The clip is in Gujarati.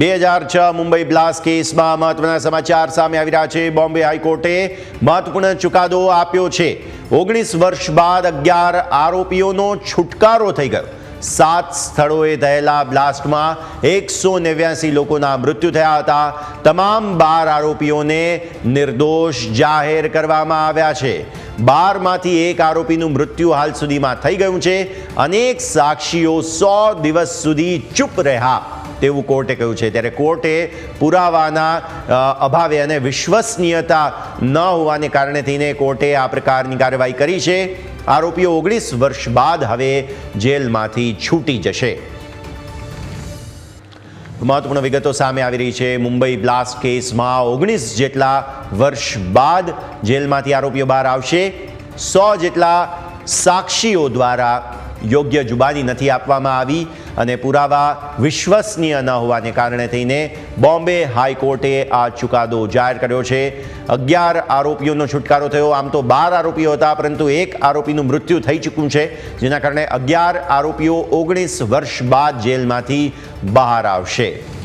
બે હજાર છ મુંબઈ બ્લાસ્ટ કેસમાં મહત્વના સમાચાર સામે આવી રહ્યા છે. બોમ્બે હાઈકોર્ટે મહત્વપૂર્ણ ચુકાદો આપ્યો છે. ઓગણીસ વર્ષ બાદ અગિયાર આરોપીઓનો છુટકારો થઈ ગયો. સાત સ્થળોએ થયેલા બ્લાસ્ટમાં એકસો નેવ્યાસી લોકોના મૃત્યુ થયા હતા. તમામ બાર આરોપીઓને નિર્દોષ જાહેર કરવામાં આવ્યા છે. બારમાંથી એક આરોપીનું મૃત્યુ હાલ સુધીમાં થઈ ગયું છે. અનેક સાક્ષીઓ સો દિવસ સુધી ચૂપ રહ્યા. તેવું કોર્ટે કહ્યું છે. ત્યારે કોર્ટે પુરાવાના અભાવે અને વિશ્વસનીયતા ન હોવાને કારણે થઈને કોર્ટે આ પ્રકારની કાર્યવાહી કરી છે. આરોપીઓ ઓગણીસ વર્ષ બાદ હવે જેલમાંથી છૂટી જશે. મહત્વપૂર્ણ વિગતો સામે આવી રહી છે. મુંબઈ બ્લાસ્ટ કેસમાં ઓગણીસ જેટલા વર્ષ બાદ જેલમાંથી આરોપીઓ બહાર આવશે. સો જેટલા સાક્ષીઓ દ્વારા યોગ્ય જુબાની નથી આપવામાં આવી. અને પુરાવા વિશ્વસનીય ન હોવાને કારણે થઈને બોમ્બે હાઈકોર્ટે આ ચુકાદો જાહેર કર્યો છે. અગિયાર આરોપીઓનો છુટકારો થયો. આમ તો બાર આરોપીઓ હતા, પરંતુ એક આરોપીનું મૃત્યુ થઈ ચૂક્યું છે, જેના કારણે અગિયાર આરોપીઓ ઓગણીસ વર્ષ બાદ જેલમાંથી બહાર આવશે.